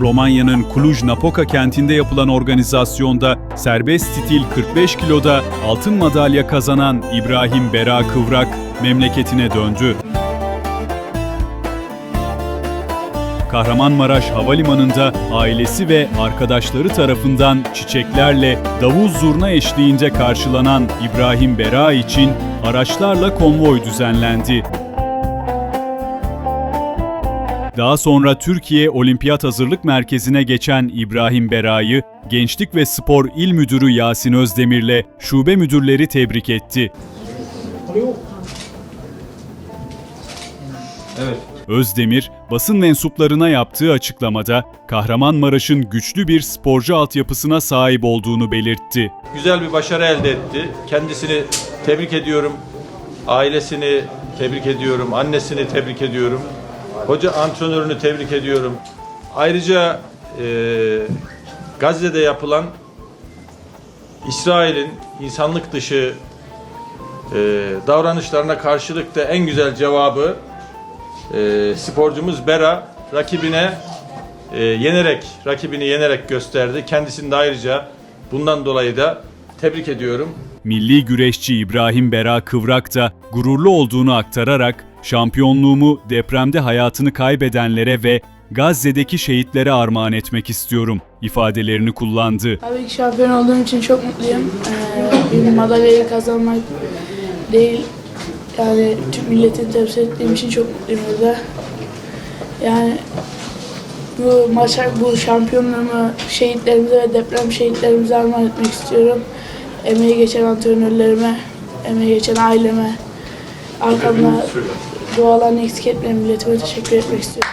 Romanya'nın Cluj-Napoca kentinde yapılan organizasyonda serbest stil 45 kiloda altın madalya kazanan İbrahim Bera Kıvrak memleketine döndü. Kahramanmaraş Havalimanı'nda ailesi ve arkadaşları tarafından çiçeklerle davul zurna eşliğinde karşılanan İbrahim Bera için araçlarla konvoy düzenlendi. Daha sonra Türkiye Olimpiyat Hazırlık Merkezi'ne geçen İbrahim Bera'yı Gençlik ve Spor İl Müdürü Yasin Özdemir'le şube müdürleri tebrik etti. Evet. Özdemir, basın mensuplarına yaptığı açıklamada Kahramanmaraş'ın güçlü bir sporcu altyapısına sahip olduğunu belirtti. Güzel bir başarı elde etti. Kendisini tebrik ediyorum. Ailesini tebrik ediyorum. Annesini tebrik ediyorum. Hoca antrenörünü tebrik ediyorum. Ayrıca e, Gazze'de yapılan İsrail'in insanlık dışı e, davranışlarına karşılık da en güzel cevabı e, sporcumuz Bera rakibine e, yenerek, rakibini yenerek gösterdi. Kendisini de ayrıca bundan dolayı da tebrik ediyorum. Milli güreşçi İbrahim Bera Kıvrak da gururlu olduğunu aktararak şampiyonluğumu depremde hayatını kaybedenlere ve Gazze'deki şehitlere armağan etmek istiyorum ifadelerini kullandı. Tabii ki şampiyon olduğum için çok mutluyum. Ee, bir madalyayı kazanmak değil, yani Türk milletini temsil ettiğim için çok mutluyum burada. Yani bu maça, bu şampiyonluğumu şehitlerimize ve deprem şehitlerimize armağan etmek istiyorum. Emeği geçen antrenörlerime, emeği geçen aileme, arkamda dualarını eksik etmeyen milletime teşekkür etmek istiyorum.